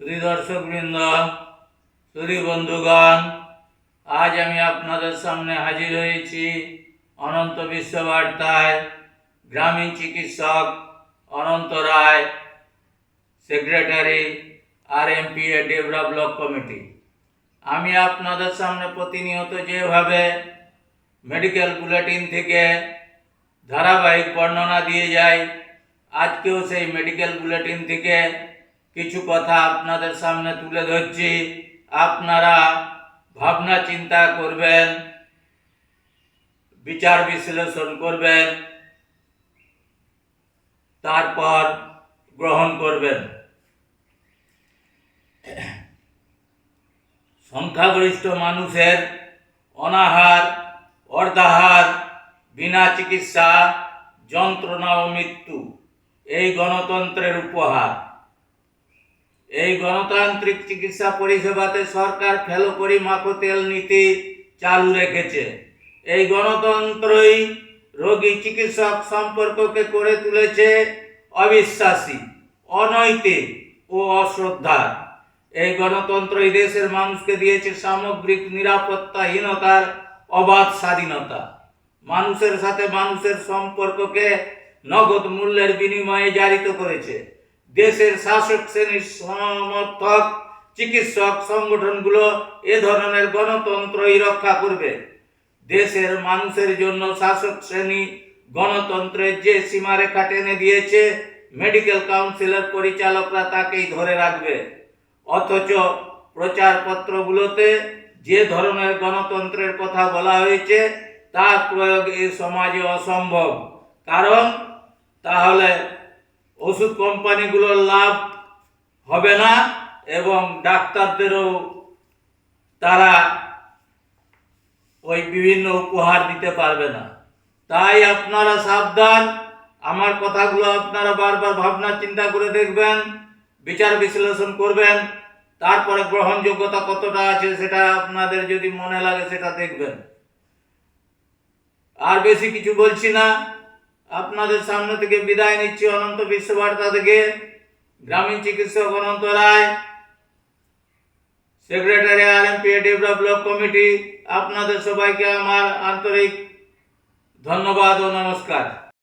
সুধী দর্শকবৃন্দ সুধী বন্ধুগণ আজ আমি আপনাদের সামনে হাজির হয়েছি অনন্ত বিশ্ববার্তায়। গ্রামীণ চিকিৎসক Ananta Roy, secretary R M P A develop block committee. আমি আপনাদের সামনে প্রতিনিয়ত যেভাবে মেডিকেল বুলেটিন থেকে ধারাবাহিক বর্ণনা দিয়ে যাই, আজকেও সেই মেডিকেল বুলেটিন থেকে কিছু কথা আপনাদের সামনে তুলে ধরছি। আপনারা ভাবনা চিন্তা করবেন, বিচার বিশ্লেষণ করবেন, তারপর গ্রহণ করবেন। সংখ্যাগরিষ্ঠ মানুষের অনাহার, অর্ধাহার, বিনা চিকিৎসা, যন্ত্রণা ও মৃত্যু, এই গণতন্ত্রের উপহার। এই গণতান্ত্রিক চিকিৎসা পরিষেবাতে সরকার ফেলো করি মাখো তেল নীতি চালু রেখেছে। এই গণতন্ত্রই রোগী চিকিৎসক সম্পর্ককে করে তুলেছে অবিশ্বাসী, অনৈতিক ও অশ্রদ্ধার। এই গণতন্ত্রই দেশের মানুষকে দিয়েছে সামগ্রিক নিরাপত্তাহীনতার অবাধ স্বাধীনতা। মানুষের সাথে মানুষের সম্পর্ককে নগদ মূল্যের বিনিময়ে জারিত করেছে। দেশের শাসক শ্রেণির সমর্থক, চিকিৎসক সংগঠনগুলো এ ধরনের গণতন্ত্রই রক্ষা করবে। দেশের মানুষের জন্য শাসক শ্রেণি গণতন্ত্রের যে সীমারেখা টেনে দিয়েছে, মেডিকেল কাউন্সিলের পরিচালকরা তাকেই ধরে রাখবে। অথচ প্রচারপত্রগুলোতে যে ধরনের গণতন্ত্রের কথা বলা হয়েছে, তার প্রয়োগ এ সমাজে অসম্ভব। কারণ তাহলে ওষুধ কোম্পানিগুলোর লাভ হবে না এবং ডাক্তারদেরও তারা ওই বিভিন্ন উপহার দিতে পারবে না। তাই আপনারা সাবধান। আমার কথাগুলো আপনারা বারবার ভাবনা চিন্তা করে দেখবেন, বিচার বিশ্লেষণ করবেন, তারপরে গ্রহণযোগ্যতা কতটা আছে সেটা আপনাদের যদি মনে লাগে সেটা দেখবেন। আর বেশি কিছু বলছি না। আপনাদের সামনে থেকে বিদায় নিচ্ছি অনন্ত বিশ্ববার্তা থেকে। গ্রামীণ চিকিৎসক Ananta Roy, secretary R M P block committee, আপনাদের সবাইকে আমার আন্তরিক ধন্যবাদ ও নমস্কার।